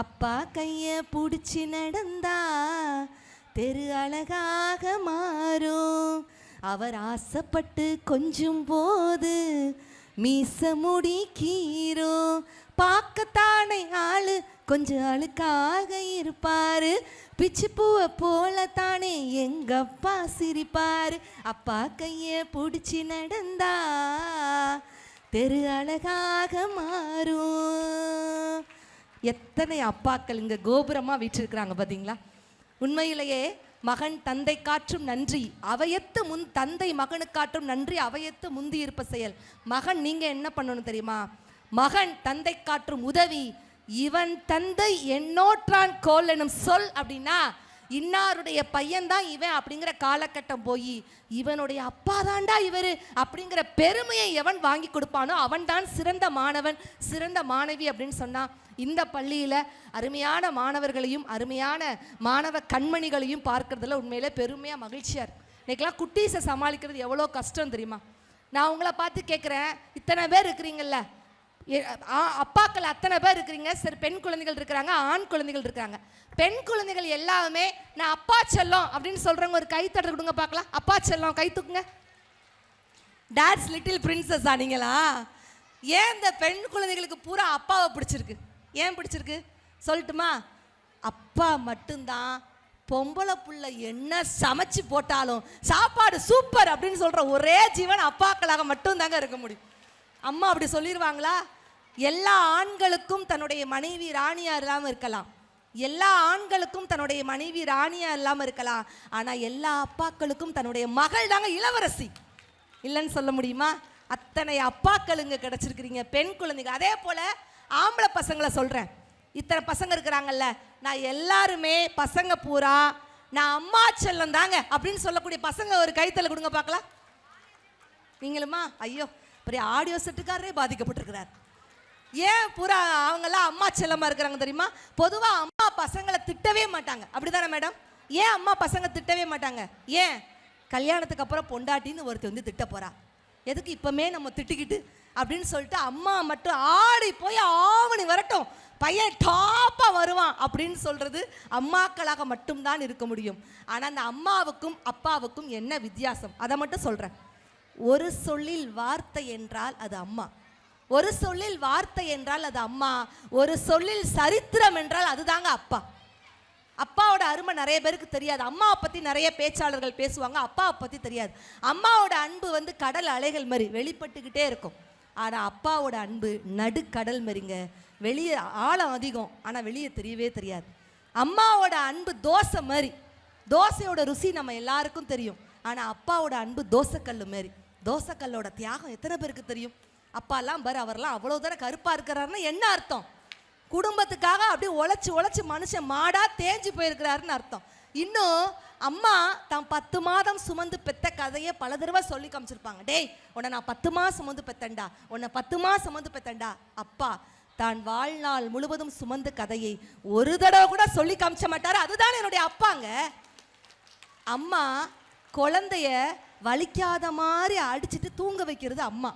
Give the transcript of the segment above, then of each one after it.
அப்பா கைய பிடிச்சி நடந்தா தெரு அழகாக மாறும். அவர் ஆசைப்பட்டு கொஞ்சும் போது மீச முடி கீரும் பார்க்கத்தானே ஆளு கொஞ்சம் அழுக்காக இருப்பாரு. பிச்சு பூவை போல தானே எங்கப்பா சிரிப்பாரு. அப்பா கைய பிடிச்சி நடந்தா தெரு அழகாக மாறும். எத்தனை அப்பாக்கள் இங்கே கோபுரமாக வீற்றிருக்கிறாங்க பார்த்தீங்களா உண்மையிலேயே மகன் தந்தை காற்றும் நன்றி. அவையத்து முன் தந்தை மகனு காற்றும் நன்றி அவையத்து முந்தி இருப்ப செயல். மகன் நீங்கள் என்ன பண்ணணும் தெரியுமா? மகன் தந்தை காற்றும் உதவி. இவன் தந்தை என்னோற்றான் கோல் எனும் சொல் அப்படின்னா இன்னாருடைய பையன்தான் இவன் அப்படிங்கிற காலகட்டம் போய் இவனுடைய அப்பா தாண்டா இவர் அப்படிங்கிற பெருமையை எவன் வாங்கி கொடுப்பானோ அவன்தான் சிறந்த மாணவன் சிறந்த மாணவி அப்படின்னு சொன்னான் இந்த பள்ளியில் அருமையான மாணவர்களையும் அருமையான மாணவ கண்மணிகளையும் பார்க்கறதுல உண்மையிலே பெருமையாக மகிழ்ச்சியார் இருக்கு. குட்டீஸை சமாளிக்கிறது எவ்வளோ கஷ்டம் தெரியுமா? நான் உங்களை பார்த்து கேட்குறேன் இத்தனை பேர் இருக்கிறீங்கள்ல அப்பாக்கள் அத்தனை பேர் இருக்கிறீங்க. சரி பெண் குழந்தைகள் இருக்கிறாங்க ஆண் குழந்தைகள் இருக்கிறாங்க. பெண் குழந்தைகள் எல்லாமே நான் அப்பா செல்லம் அப்படின்னு சொல்கிறவங்க ஒரு கை தட்டு கொடுங்க பார்க்கலாம். அப்பா செல்லம் கை தூக்குங்க. டாட்ஸ் லிட்டில் பிரின்சஸ் ஆனீங்களா ஏன் இந்த பெண் குழந்தைகளுக்கு பூரா அப்பாவை பிடிச்சிருக்கு? ஏன் பிடிச்சிருக்கு? சொல்லட்டுமா? அப்பா மட்டும்தான் பொம்பளை புள்ள என்ன சமைச்சு போட்டாலும் சாப்பாடு சூப்பர் அப்படின்னு சொல்கிற ஒரே ஜீவன் அப்பாக்களாக மட்டும்தாங்க இருக்க முடியும். அம்மா அப்படி சொல்லிடுவாங்களா எல்லா ஆண்களுக்கும் தன்னுடைய மனைவி ராணியாக இல்லாமல் இருக்கலாம். எல்லா ஆண்களுக்கும் தன்னுடைய மனைவி ராணியாக இல்லாமல் இருக்கலாம். ஆனால் எல்லா அப்பாக்களுக்கும் தன்னுடைய மகள் தாங்க இளவரசி. இல்லைன்னு சொல்ல முடியுமா? அத்தனை அப்பாக்களுங்க கிடச்சிருக்கிறீங்க பெண் குழந்தைங்க. அதே போல் ஆம்பளை பசங்களை சொல்கிறேன் இத்தனை பசங்க இருக்கிறாங்கல்ல நான் எல்லாருமே பசங்க பூரா நான் அம்மா செல்லம் தாங்க அப்படின்னு சொல்லக்கூடிய பசங்க ஒரு கைத்தல கொடுங்க பார்க்கலாம். நீங்களுமா? ஐயோ பெரிய ஆடியோ செட்டுக்காரரே பாதிக்கப்பட்டிருக்கிறார். ஏன் பூரா அவங்கெல்லாம் அம்மா செல்லமாக இருக்கிறாங்க தெரியுமா? பொதுவாக அம்மா பசங்களை திட்டவே மாட்டாங்க. அப்படிதானே மேடம்? ஏன் அம்மா பசங்க திட்டவே மாட்டாங்க? ஏன்? கல்யாணத்துக்கு அப்புறம் பொண்டாட்டின்னு ஒருத்தர் வந்து திட்ட போறா. எதுக்கு இப்போமே நம்ம திட்டிக்கிட்டு? அப்படின்னு சொல்லிட்டு அம்மா மட்டும் ஆடி போய் ஆவணி வரட்டும். பையன் டாப்பாக வருவான் அப்படின்னு சொல்கிறது அம்மாக்களாக மட்டும்தான் இருக்க முடியும். ஆனால் அந்த அம்மாவுக்கும் அப்பாவுக்கும் என்ன வித்தியாசம்? அதை மட்டும் சொல்கிறேன் ஒரு சொல்லில் வார்த்தை என்றால் அது அம்மா. ஒரு சொல்லில் வார்த்தை என்றால் அது அம்மா ஒரு சொல்லில் சரித்திரம் என்றால் அதுதாங்க அப்பா. அப்பாவோட அருமை நிறைய பேருக்கு தெரியாது. அம்மாவை பற்றி நிறைய பேச்சாளர்கள் பேசுவாங்க அப்பாவை பற்றி தெரியாது. அம்மாவோட அன்பு வந்து கடல் அலைகள் மாதிரி வெளிப்பட்டுக்கிட்டே இருக்கும். ஆனால் அப்பாவோட அன்பு நடுக்கடல் மாதிரிங்க. வெளியே ஆழம் அதிகம் ஆனால் வெளியே தெரியவே தெரியாது. அம்மாவோட அன்பு தோசை மாதிரி. தோசையோட ருசி நம்ம எல்லாருக்கும் தெரியும். ஆனால் அப்பாவோட அன்பு தோசைக்கல் மாதிரி. தோசைக்கல்லோட தியாகம் எத்தனை பேருக்கு தெரியும்? அப்பாலாம் பாரு அவர்லாம் அவ்வளோ தூரம் கருப்பாக இருக்கிறாருன்னா என்ன அர்த்தம்? குடும்பத்துக்காக அப்படியே உழைச்சி உழைச்சி மனுஷன் மாடா தேஞ்சு போயிருக்கிறாருன்னு அர்த்தம். இன்னும் அம்மா தான் பத்து மாதம் சுமந்து பெத்த கதையை பல தடவை சொல்லி காமிச்சிருப்பாங்க. டேய் உன்னை நான் பத்து மாதம் சுமந்து பெத்தண்டா உன்னை பத்து மாதம் சுமந்து பெத்தண்டா அப்பா தான் வாழ்நாள் முழுவதும் சுமந்த கதையை ஒரு தடவை கூட சொல்லி காமிச்ச மாட்டார். அதுதான் என்னுடைய அப்பாங்க. அம்மா குழந்தைய வலிக்காத மாதிரி அடிச்சிட்டு தூங்க வைக்கிறது அம்மா.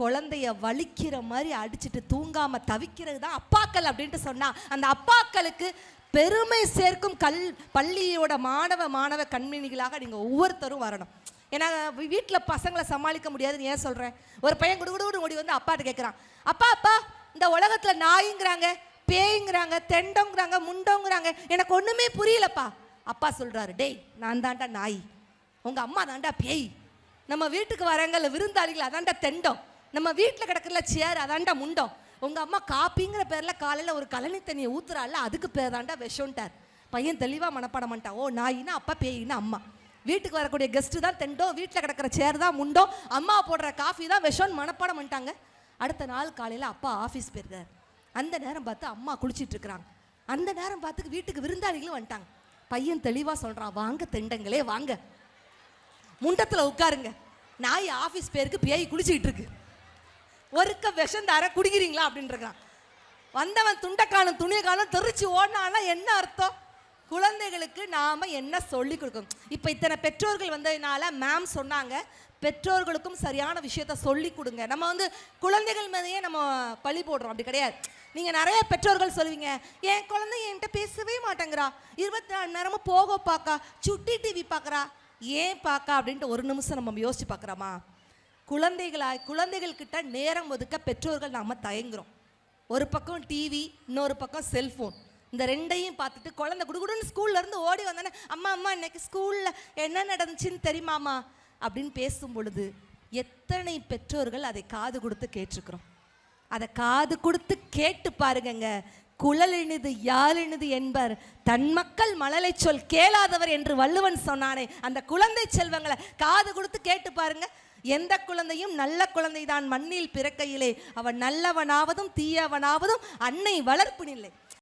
குழந்தைய வலிக்கிற மாதிரி அடிச்சிட்டு தூங்காம தவிக்கிறது தான் அப்பாக்கள் அப்படின்ட்டு சொன்னா அந்த அப்பாக்களுக்கு பெருமை சேர்க்கும் கல் பள்ளியோட மாணவ மாணவ கண்மணிகளாக நீங்கள் ஒவ்வொருத்தரும் வரணும். ஏன்னா வீட்டில் பசங்களை சமாளிக்க முடியாதுன்னு ஏன் சொல்கிறேன் ஒரு பையன் குடுகுடு ஓடி வந்து அப்பாட்ட கேட்குறான் அப்பா அப்பா இந்த உலகத்தில் நாய்ங்கிறாங்க பேய்ங்கிறாங்க தெண்டோங்கிறாங்க முண்டோங்கிறாங்க எனக்கு ஒன்றுமே புரியலப்பா. அப்பா சொல்கிறாரு டேய் நான் தாண்டா நாய். உங்கள் அம்மா தாண்டா பேய். நம்ம வீட்டுக்கு வரவங்கள விருந்தாளிகள் அதாண்டா தெண்டம். நம்ம வீட்டில் கிடக்கிற சேர் அதாண்டா முண்டம். உங்கள் அம்மா காப்பிங்கிற பேரில் காலையில் ஒரு கழனி தண்ணியை ஊற்றுறாள் அதுக்கு பேர் தாண்டா விஷம்ட்டார். பையன் தெளிவாக மனப்பாடம் பண்ணிட்டான். ஓ நாயினா அப்பா பேயினா அம்மா. வீட்டுக்கு வரக்கூடிய கெஸ்ட்டு தான் தெண்டோ வீட்டில் கிடக்கிற சேர் தான் முண்டோ அம்மா போடுற காஃபி தான் விஷம்னு மனப்பாடம் பண்ணிட்டாங்க. அடுத்த நாள் காலையில் அப்பா ஆஃபீஸ் போயிருக்கார். அந்த நேரம் பார்த்து அம்மா குளிச்சிட்டு இருக்கிறாங்க. அந்த நேரம் பார்த்து வீட்டுக்கு விருந்தாளிகளும் வந்துட்டாங்க. பையன் தெளிவாக சொல்கிறான் வாங்க தெண்டங்களே வாங்க. முண்டத்தில் உட்காருங்க. நாய் ஆஃபீஸ் பேருக்கு பேய் குளிச்சுக்கிட்டு இருக்கு. ஒருக்க விஷம் தர குடிக்கிறீங்களா அப்படின்றான் வந்தவன் துண்டைக்காலும் துணியை காலம் தெரிச்சு ஓடினான்னா என்ன அர்த்தம்? குழந்தைகளுக்கு நாம் என்ன சொல்லி கொடுக்கணும்? இப்போ இத்தனை பெற்றோர்கள் வந்ததுனால மேம் சொன்னாங்க பெற்றோர்களுக்கும் சரியான விஷயத்த சொல்லி கொடுங்க. நம்ம வந்து குழந்தைகள் மேலேயே நம்ம பழி போடுறோம் அப்படி கிடையாது. நீங்கள் நிறைய பெற்றோர்கள் சொல்லுவீங்க என் குழந்தை என்கிட்ட பேசவே மாட்டேங்கிறா. இருபத்தி நாலு நேரமும் போக பார்க்கா சுட்டி டிவி பார்க்குறா ஏன் பார்க்கா அப்படின்ட்டு ஒரு நிமிஷம் நம்ம யோசிச்சு பார்க்குறோமா குழந்தைகளாக குழந்தைகள் கிட்ட நேரம் ஒதுக்க பெற்றோர்கள் நாம் தயங்குறோம். ஒரு பக்கம் டிவி இன்னொரு பக்கம் செல்ஃபோன் இந்த ரெண்டையும் பார்த்துட்டு குழந்தை குடுகுடுன்னு ஸ்கூல்லேருந்து ஓடி வந்தானே அம்மா அம்மா இன்னைக்கு ஸ்கூலில் என்ன நடந்துச்சுன்னு தெரியுமாமா அப்படின்னு பேசும் பொழுது எத்தனை பெற்றோர்கள் அதை காது கொடுத்து கேட்டிருக்கிறோம். அதை காது கொடுத்து கேட்டு பாருங்கங்க. குழலினிது யாழினிது என்பர் தன் மக்கள் மழலை சொல் கேளாதவர் என்று வள்ளுவன் சொன்னானே. அந்த குழந்தை செல்வங்களை காது கொடுத்து கேட்டு பாருங்க. எந்த குழந்தையும் நல்ல குழந்தைதான் மண்ணில் பிறக்கையிலே. அவன் நல்லவனாவதும் தீயவனாவதும் அன்னை வளர்ப்பு நிலை